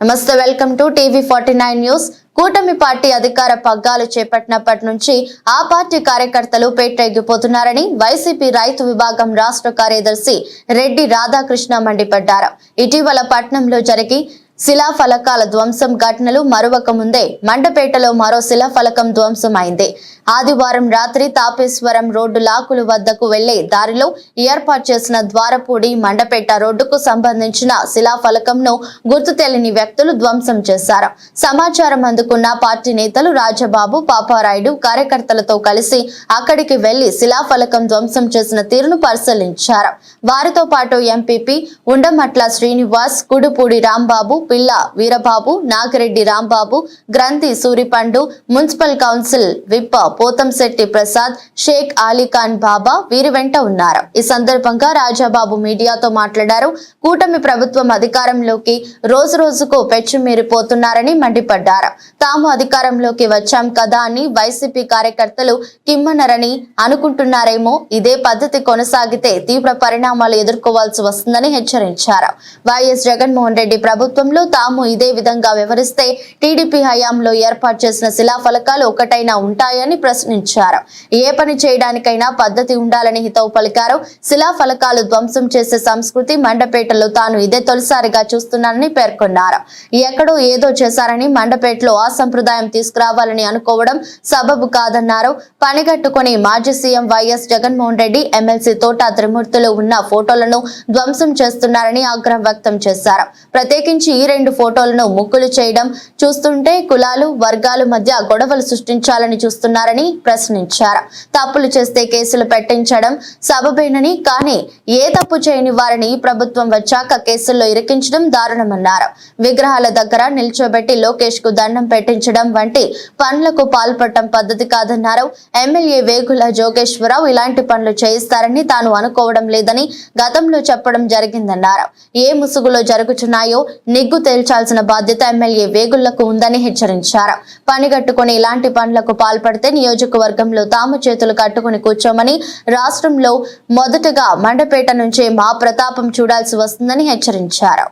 నమస్తే welcome to TV forty nine news. కూటమి party అధికార పగ్గాలు చేపట్టినప్పటి నుంచి ఆ పార్టీ కార్యకర్తలు పేటెగిపోతున్నారని వైసీపీ రైతు విభాగం రాష్ట్ర కార్యదర్శి రెడ్డి రాధాకృష్ణ మండిపడ్డారు. ఇటీవల పట్నంలో జరిగి శిలాఫలకాల ధ్వంసం ఘటనలు మరొక ముందే మండపేటలో మరో శిలాఫలకం ధ్వంసం అయింది ఆదివారం రాత్రి తాపేశ్వరం రోడ్డు లాకులు వద్దకు వెళ్ళే దారిలో ఏర్పాటు చేసిన ద్వారపూడి మండపేట రోడ్డుకు సంబంధించిన శిలాఫలకంను గుర్తు తెలియని వ్యక్తులు ధ్వంసం చేశారు. సమాచారం అందుకున్న పార్టీ నేతలు రాజబాబు పాపారాయుడు కార్యకర్తలతో కలిసి అక్కడికి వెళ్ళి శిలాఫలకం ధ్వంసం చేసిన తీరును పరిశీలించారు. వారితో పాటు MPP Undamatla Srinivas Kudupudi Rambabu Pilla Veerababu Nagireddy Rambabu Grandhi Suripandu municipal council విప్ప Pothamsetti Prasad Sheikh Alikhan Baba వీరి వెంట ఉన్నారు. ఈ సందర్భంగా రాజాబాబు మీడియాతో మాట్లాడారు. కూటమి ప్రభుత్వం అధికారంలోకి రోజు రోజుకు పెచ్చుమీరిపోతున్నారని మండిపడ్డారు. తాము అధికారంలోకి వచ్చాం కదా అని వైసీపీ కార్యకర్తలు కిమ్మనరని అనుకుంటున్నారేమో ఇదే పద్ధతి కొనసాగితే తీవ్ర పరిణామాలు ఎదుర్కోవాల్సి వస్తుందని హెచ్చరించారు. వైఎస్ జగన్మోహన్ రెడ్డి ప్రభుత్వంలో తాము ఇదే విధంగా వ్యవహరిస్తే టీడీపీ హయాంలో ఏర్పాటు చేసిన శిలాఫలకాలు ఒకటైనా ఉంటాయని ప్రశ్నించారు. ఏ పని చేయడానికైనా పద్ధతి ఉండాలని హితవు పలికారు. శిలాఫలకాలు ధ్వంసం చేసే సంస్కృతి మండపేటలో తాను ఇదే తొలిసారిగా చూస్తున్నానని పేర్కొన్నారు. ఎక్కడో ఏదో చేశారని మండపేటలో ఆ సంప్రదాయం తీసుకురావాలని అనుకోవడం సబబు కాదన్నారు. పనిగట్టుకుని మాజీ CM YS Jaganmohan Reddy MLC Thota Trimurthulu ఉన్న ఫోటోలను ధ్వంసం చేస్తున్నారని ఆగ్రహం వ్యక్తం చేశారు. ప్రత్యేకించి ఈ రెండు ఫోటోలను ముక్కులు చేయడం చూస్తుంటే కులాలు వర్గాలు మధ్య గొడవలు సృష్టించాలని చూస్తున్నారని ప్రశ్నించారు. తప్పులు చేస్తే కేసులు పెట్టించడం సబబేనని కానీ ఏ తప్పు చేయని వారిని ప్రభుత్వం వచ్చాక కేసుల్లో ఇరికించడం దారుణమన్నారు. విగ్రహాల దగ్గర నిల్చోబెట్టి లోకేష్కు దండం పెట్టించడం వంటి పనులకు పాల్పడటం పద్ధతి కాదన్నారు. ఎమ్మెల్యే వేగుల జోగేశ్వరరావు ఇలాంటి పనులు చేయిస్తారని తాను అనుకోవడం లేదని గతంలో చెప్పడం జరిగిందన్నారు. ఏ ముసుగులో జరుగుతున్నాయో నిగ్గు తేల్చాల్సిన బాధ్యత ఎమ్మెల్యే వేగుళ్ళకు ఉందని హెచ్చరించారు. పనిగట్టుకుని ఇలాంటి పనులకు పాల్పడితే నియోజకవర్గంలో తాము చేతులు కట్టుకుని కూర్చోమని రాష్ట్రంలో మొదటగా మండపేట నుంచే మా ప్రతాపం చూడాల్సి వస్తుందని హెచ్చరించారు.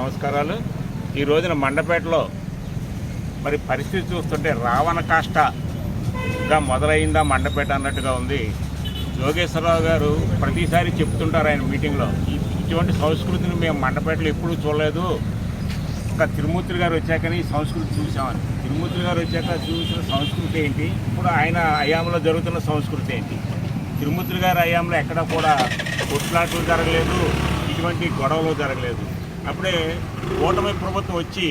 నమస్కారాలు. ఈ రోజున మండపేటలో మరి పరిస్థితి చూస్తుంటే రావణ కాష్టగా మొదలైందా మండపేట అన్నట్టుగా ఉంది. యోగేశ్వరరావు గారు ప్రతిసారి చెప్తుంటారు ఆయన మీటింగ్లో ఇటువంటి సంస్కృతిని మేము మండపేటలో ఎప్పుడూ చూడలేదు. ఒక్క తిరుమూర్తులు గారు వచ్చాకని ఈ సంస్కృతి చూసామని. తిరుమూర్తులు గారు వచ్చాక చూసిన సంస్కృతి ఏంటి? ఇప్పుడు ఆయన అయాంలో జరుగుతున్న సంస్కృతి ఏంటి? తిరుమూర్తులు గారి అయాంలో ఎక్కడ కూడా కొట్లాట్లు జరగలేదు ఇటువంటి గొడవలు జరగలేదు. అప్పుడే కూటమి ప్రభుత్వం వచ్చి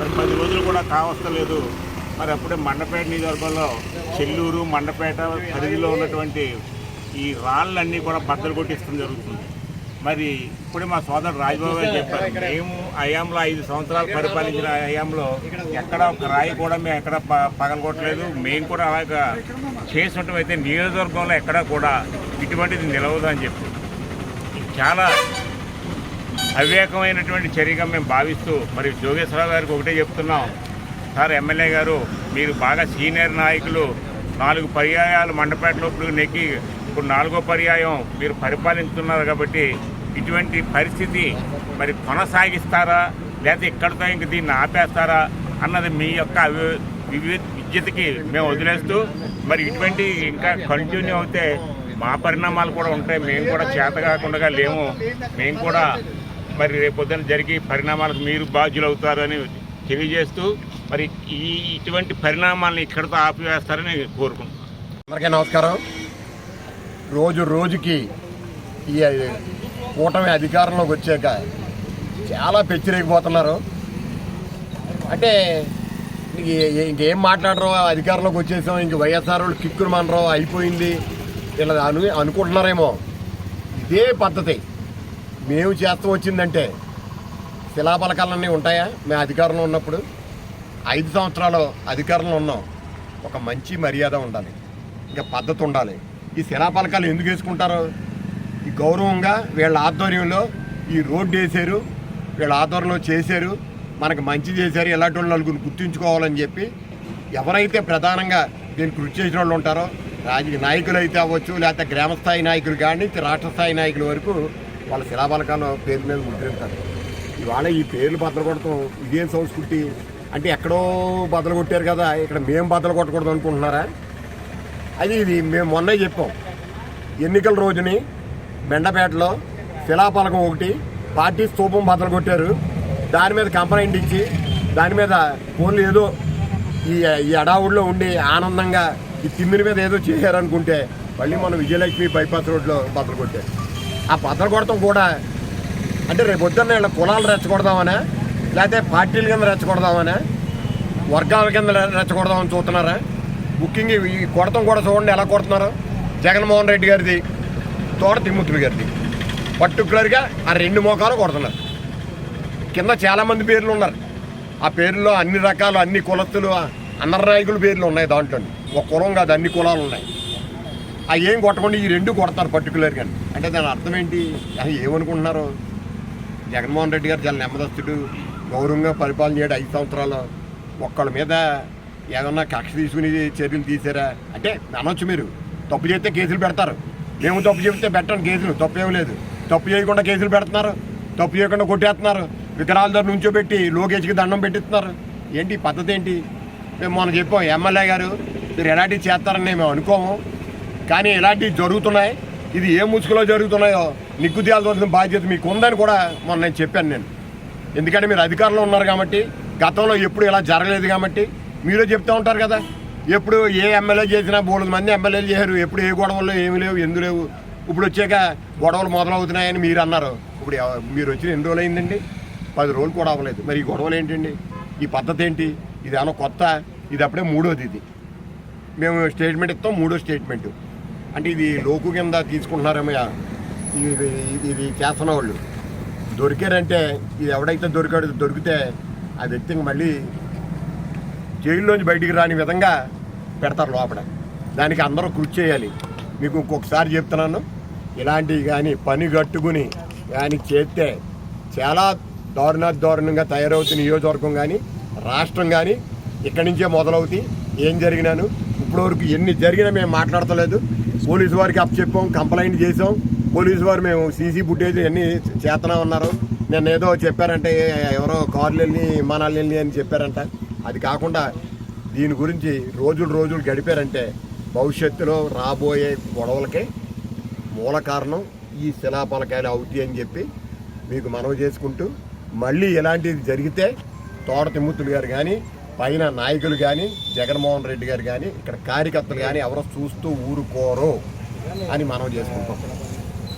మరి పది రోజులు కూడా కావస్తలేదు. మరి అప్పుడే మండపేట నియోజకవర్గంలో చెల్లూరు మండపేట పరిధిలో ఉన్నటువంటి ఈ రాళ్ళన్నీ కూడా బద్దలు కొట్టించడం జరుగుతుంది. మరి ఇప్పుడే మా సోదరు రాజబాబు గారు చెప్పారు మేము హయాంలో ఐదు సంవత్సరాలు పరిపాలించిన హయాంలో ఎక్కడ ఒక రాయి కూడా మేము ఎక్కడ ప- పగలగొట్టలేదు. మేము కూడా అలాగా చేసినట్టు అయితే నియోజకవర్గంలో ఎక్కడ కూడా ఇటువంటిది నిలవదు అని చెప్పి. చాలా అవివేకమైనటువంటి చర్యగా మేము భావిస్తూ మరి జోగేశ్వరరావు గారికి ఒకటే చెప్తున్నాం సార్ ఎమ్మెల్యే గారు మీరు బాగా సీనియర్ నాయకులు నాలుగు పర్యాయాలు మండపేటలో ఇప్పుడు నెక్కి ఇప్పుడు నాలుగో పర్యాయం మీరు పరిపాలిస్తున్నారు కాబట్టి ఇటువంటి పరిస్థితి మరి కొనసాగిస్తారా? లేకపోతే ఇక్కడితో ఇంక దీన్ని ఆపేస్తారా? అన్నది మీ యొక్క అవి- విద్యతకి మేము వదిలేస్తూ మరి ఇటువంటి ఇంకా కంటిన్యూ అవుతే మా పరిణామాలు కూడా ఉంటాయి. మేము కూడా చేత కాకుండా లేము. మేము కూడా మరి రేపొద్దున జరిగే పరిణామాలకు మీరు బాధ్యులు అవుతారని తెలియజేస్తూ మరి ఈ ఇటువంటి పరిణామాలను ఇక్కడితో ఆపివేస్తారని కోరుకుంటున్నాను అందరికీ నమస్కారం. రోజు రోజుకి ఈ కూటమి అధికారంలోకి వచ్చాక చాలా పెచ్చిరేగిపోతున్నారు. అంటే ఇంకేం మాట్లాడరు? అధికారంలోకి వచ్చేసాం ఇంక వైఎస్ఆర్ వాళ్ళు కిక్కులు మనరు అయిపోయింది. ఇలా అను అనుకుంటున్నారేమో. ఇదే పద్ధతి. మేము చేస్తాం వచ్చిందంటే శిలాపలకాలన్నీ ఉంటాయా? మేము అధికారంలో ఉన్నప్పుడు ఐదు సంవత్సరాలు అధికారంలో ఉన్నాం. ఒక మంచి మర్యాద ఉండాలి. ఇంకా పద్ధతి ఉండాలి. ఈ శిలాపలకాలు ఎందుకు వేసుకుంటారు? గౌరవంగా వీళ్ళ ఆధ్వర్యంలో ఈ రోడ్డు వేశారు వీళ్ళ ఆధ్వర్యంలో చేశారు మనకు మంచి చేశారు ఇలాంటి వాళ్ళు నలుగురు గుర్తుంచుకోవాలని చెప్పి ఎవరైతే ప్రధానంగా దీన్ని కృషి చేసిన వాళ్ళు ఉంటారో రాజకీయ నాయకులు అయితే అవ్వచ్చు లేకపోతే గ్రామస్థాయి నాయకులు కానీ రాష్ట్ర స్థాయి నాయకుల వరకు వాళ్ళ శిలాపలకాలు పేరు మీద ముద్రింటారు ఇవాళ ఈ పేర్లు బద్దలు కొడతాం ఇదేం సంస్కృతి? అంటే ఎక్కడో బద్దలు కొట్టారు కదా ఇక్కడ మేము బద్దలు కొట్టకూడదు అనుకుంటున్నారా? అది ఇది మేము మొన్నే చెప్పాం ఎన్నికల రోజుని బెండపేటలో శిలాపలకం ఒకటి పార్టీ స్థూపం బద్దలు కొట్టారు. దాని మీద కంప్లైంట్ ఇచ్చి దాని మీద ఫోన్లు ఏదో ఈ ఈ అడావుడిలో ఉండి ఆనందంగా ఈ తిమ్మిరి మీద ఏదో చేశారనుకుంటే మళ్ళీ మనం విజయలక్ష్మి బైపాస్ రోడ్లో బద్దలు కొట్టారు. ఆ బద్దలు కొడతాం కూడా అంటే రేపు పొద్దున్న వీళ్ళ కులాలు రెచ్చగొడదామనే లేకపోతే పార్టీల కింద రెచ్చగొడదామనే వర్గాల కింద రెచ్చగొడదామని చూస్తున్నారా? ముఖ్యంగా ఈ కొడతాం కూడా చూడండి ఎలా కొడుతున్నారు. జగన్మోహన్ రెడ్డి గారిది తోట త్రిమూర్తి గారిది పర్టికులర్గా ఆ రెండు మోకాలు కొడుతున్నారు. కింద చాలామంది పేర్లు ఉన్నారు. ఆ పేర్లో అన్ని రకాలు అన్ని కులస్తులు అన్నరాయకుల పేర్లు ఉన్నాయి దాంట్లో. ఒక కులం కాదు అన్ని కులాలు ఉన్నాయి. ఆ ఏం కొట్టకుండా ఈ రెండు కొడతారు పర్టికులర్గా. అంటే దాని అర్థం ఏంటి? అని ఏమనుకుంటున్నారు? జగన్మోహన్ రెడ్డి గారు చాలా నెమ్మదస్తుడు గౌరవంగా పరిపాలన చేయడం ఐదు సంవత్సరాలు. ఒక్కళ్ళ మీద ఏదన్నా కక్ష తీసుకుని చర్యలు తీసారా? అంటే అనొచ్చు మీరు. తప్పు చేస్తే కేసులు పెడతారు. మేము తప్పు చెబితే పెట్టండి కేసులు. తప్పు ఏమలేదు తప్పు చేయకుండా కేసులు పెడుతున్నారు. తప్పు చేయకుండా కొట్టేస్తున్నారు. విగ్రహాల దగ్గర నుంచోబెట్టి లోకేష్కి దండం పెట్టిస్తున్నారు. ఏంటి పద్ధతి ఏంటి? మేము మొన్న చెప్పాం ఎమ్మెల్యే గారు మీరు ఎలాంటివి చేస్తారని మేము అనుకోము. కానీ ఇలాంటివి జరుగుతున్నాయి. ఇది ఏ ముసుగులో జరుగుతున్నాయో నిగ్గు తేల్చవలసిన బాధ్యత మీకు ఉందని కూడా మొన్న నేను చెప్పాను నేను. ఎందుకంటే మీరు అధికారంలో ఉన్నారు కాబట్టి గతంలో ఎప్పుడు ఇలా జరగలేదు కాబట్టి మీరే చెప్తూ ఉంటారు కదా. ఎప్పుడు ఏ ఎమ్మెల్యే చేసినా మూడు మంది ఎమ్మెల్యేలు చేశారు. ఎప్పుడు ఏ గొడవలు ఏమి లేవు ఎందు లేవు. ఇప్పుడు వచ్చాక గొడవలు మొదలవుతున్నాయని మీరు అన్నారు. ఇప్పుడు మీరు వచ్చిన ఎన్ని రోజులు అయిందండి? పది రోజులు కూడా అవ్వలేదు. మరి ఈ గొడవలు ఏంటండి? ఈ పద్ధతి ఏంటి? ఇది ఏమన్నా కొత్త? ఇది అప్పుడే మూడోది ఇది మేము స్టేట్మెంట్ ఇస్తాం మూడో స్టేట్మెంట్ అంటే ఇది లోకు కింద తీసుకుంటున్నారేమో ఇది ఇది చేస్తున్న వాళ్ళు. దొరికారంటే ఇది ఎవడైతే దొరికాడు దొరికితే ఆ వ్యక్తికి ఇంక మళ్ళీ జైల్లోంచి బయటికి రాని విధంగా పెడతారు లోపల. దానికి అందరూ కృషి చేయాలి. మీకు ఇంకొకసారి చెప్తున్నాను ఇలాంటివి కానీ పని కట్టుకుని కానీ చేస్తే చాలా దారుణ దారుణంగా తయారవుతున్న నియోజకవర్గం కానీ రాష్ట్రం కానీ. ఇక్కడి నుంచే మొదలవుతాయి. ఏం జరిగినాను? ఇప్పటివరకు ఎన్ని జరిగినా మేము మాట్లాడతలేదు. పోలీసు వారికి అప్ చెప్పాం కంప్లైంట్ చేసాం పోలీసు వారు మేము సీసీ ఫుటేజ్ అన్నీ చేతనా ఉన్నారు. నేను ఏదో చెప్పారంటే ఎవరో కార్లు వెళ్ళి విమానాలు వెళ్ళి అని చెప్పారంట. అది కాకుండా దీని గురించి రోజులు రోజులు గడిపారంటే భవిష్యత్తులో రాబోయే గొడవలకి మూల కారణం ఈ శిలాపలకాయలు అవుతాయి అని చెప్పి మీకు మనవి చేసుకుంటూ మళ్ళీ ఇలాంటిది జరిగితే తోట తిమ్ముతులు గారు కానీ పైన నాయకులు కానీ జగన్మోహన్ రెడ్డి గారు కానీ ఇక్కడ కార్యకర్తలు కానీ ఎవరో చూస్తూ ఊరుకోరు అని మనం చేసుకుంటాం